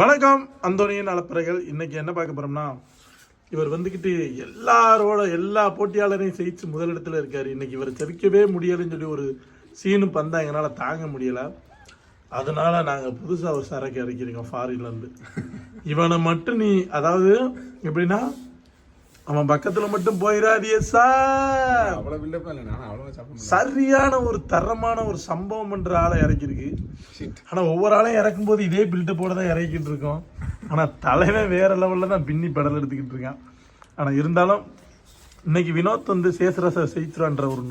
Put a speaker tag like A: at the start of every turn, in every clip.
A: வணக்கம் அந்தோனியின் அலப்பறைகள் இன்னைக்கு என்ன பார்க்க போறோம்னா இவர் வந்துக்கிட்டு எல்லாரோட எல்லா போட்டியாளரையும் ஜெயிச்சு முதலிடத்துல இருக்காரு. இன்னைக்கு இவர் செவிக்கவே முடியலைன்னு சொல்லி ஒரு சீனும் பந்தா எங்களால் தாங்க முடியல. அதனால நாங்கள் புதுசாக ஒரு சரக்கு இறக்கிருக்கோம் ஃபாரின்லேருந்து இவனை மட்டும் நீ அதாவது எப்படின்னா அவன் பக்கத்துல மட்டும் போயிடாதியே சார். சரியான ஒரு தரமான ஒரு சம்பவம் பண்ற ஆளை இறக்கிருக்கு ஆனா ஒவ்வொரு ஆளையும் இறக்கும்போது இதே பில்டப்போட தான் இறக்கிட்டு இருக்கோம். ஆனா தலைவன் வேற லெவல்ல தான் பின்னி பெடல் எடுத்துக்கிட்டு இருக்கான். ஆனா இருந்தாலும் இன்னைக்கு வினோத் வந்து சேசுராசா செவிச்சுறான்ற ஒரு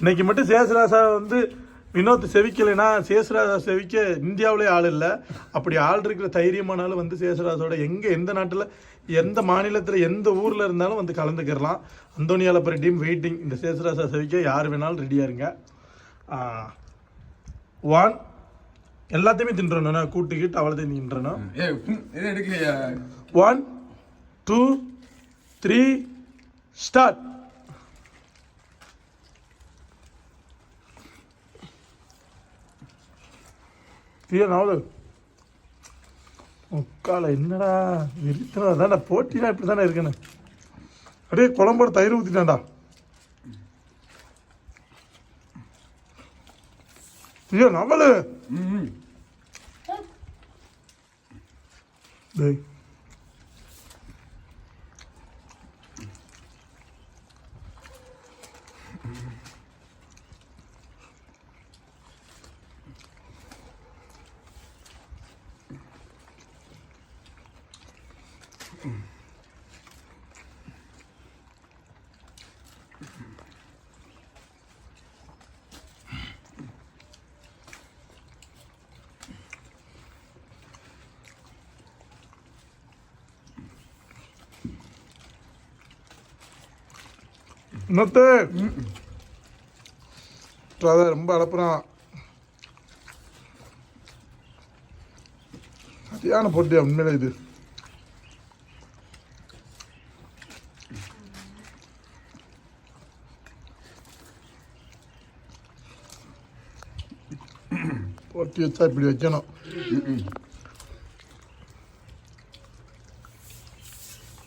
A: இன்னைக்கு மட்டும் சேசுராசா வந்து வினோத் செவிக்கலைன்னா சேசுராசா செவிக்க இந்தியாவிலே ஆள் இல்லை. அப்படி ஆள் இருக்கிற தைரியமான ஆள் வந்து சேசுராசோட எங்க எந்த நாட்டுல எந்த மாநிலத்துல எந்த ஊர்ல இருந்தாலும் வந்து கலந்துக்கிறலாம். அந்தோனியால பரி டீம் வெயிட்டிங் இந்த சேசுராசா செவிக்க யார் வேணாலும் ரெடியா இருங்க. ஒன் எல்லாத்தையுமே தின்றணும். கூட்டுக்கிட்டு அவ்வளோத்தையும் தின்றணும். ஒன் டூ த்ரீ ஸ்டார்ட் நாவலு முக்கால என்னடா வெறித்தனா அதான்டா போட்டினா இப்படி தானே இருக்கணும் அப்படியே குழம்போட தயிர் ஊற்றிட்டான்டா ஐயோ நவலு. டேய். இன்னொத்து அதான் ரொம்ப அழப்புறான் சரியான போட்டியா உண்மையில இது? போட்டி வச்சா இப்படி வைக்கணும்.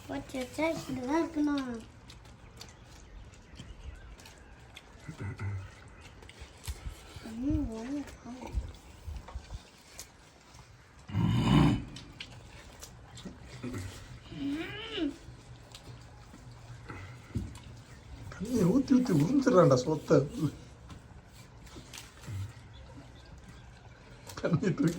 B: போச்சு வச்சா இப்படிதான் இருக்கணும்.
A: ஊற்றி ஊற்றி உறிஞ்சிடறான்டா சொத்தை.
B: Там не туди.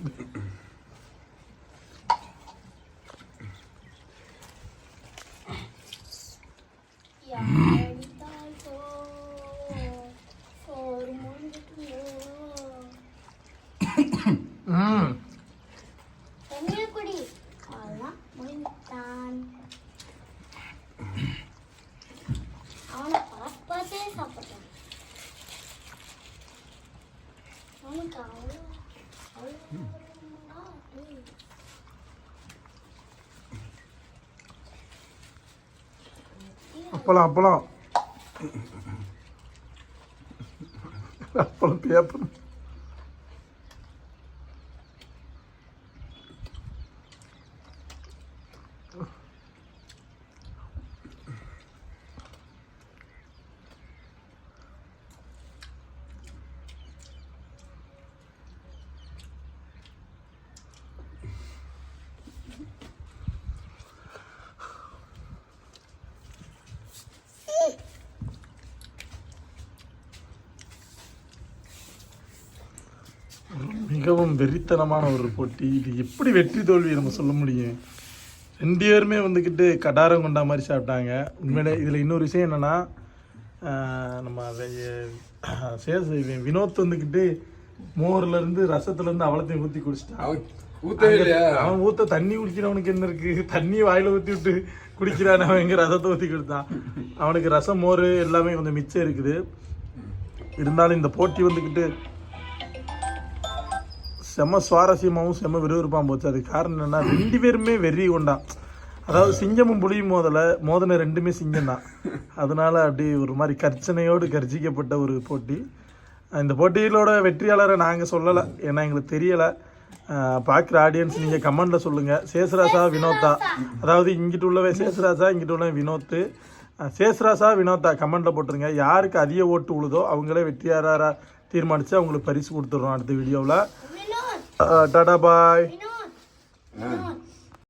A: அப்பளம் அப்பளம் அப்பளம் பேப்பர் மிகவும் வெறித்தனமான ஒரு போட்டி. இது எப்படி வெற்றி தோல்வி நம்ம சொல்ல முடியும்? ரெண்டு பேருமே வந்துக்கிட்டு கடாரம் கொண்டா மாதிரி சாப்பிட்டாங்க. உண்மையிலே இதில் இன்னொரு விஷயம் என்னென்னா நம்ம சேஸ் வினோத் வந்துக்கிட்டு மோர்லேருந்து ரசத்துலேருந்து அவலத்தையும் ஊற்றி குடிச்சிட்டான். அவன் ஊத்த தண்ணி குடிக்கிறவனுக்கு என்ன இருக்கு? தண்ணி வாயில ஊத்தி விட்டு குடிக்கிறான் அவன் எங்க ரசத்தை ஊத்தி கொடுத்தான். அவனுக்கு ரசம் மோர் எல்லாமே கொஞ்சம் மிச்சம் இருக்குது. இருந்தாலும் இந்த போட்டி வந்துக்கிட்டு செம சுவாரஸ்யமாகவும் செம விறுவிறுப்பாக போச்சு. அது காரணம் என்னென்னா ரெண்டு பேருமே வெறி கொண்டான் அதாவது சிங்கமும் புலியும் மோதல மோதனை ரெண்டுமே சிங்கம் தான் அதனால அப்படி ஒரு மாதிரி கர்ச்சனையோடு கர்ஜிக்கப்பட்ட ஒரு போட்டி. இந்த போட்டியிலோட வெற்றியாளரை நாங்கள் சொல்லலை. ஏன்னா எங்களுக்கு தெரியலை. பார்க்குற ஆடியன்ஸ் நீங்கள் கமெண்டில் சொல்லுங்கள் சேஸ்ராசா வினோத்தா. அதாவது இங்கிட்டு உள்ளவன் சேஸ்ராசா இங்கிட்டு உள்ள வினோத்து. அஹ், சேஸ்ராசா வினோத்தா கமெண்டில் போட்டுருங்க. யாருக்கு அதிக ஓட்டு உழுதோ அவங்களே வெற்றியாளராக தீர்மானித்து அவங்களுக்கு பரிசு கொடுத்துட்றோம் அடுத்த வீடியோவில்.
B: வினோத்
A: டாடா பாய்
B: வினோத் வினோத்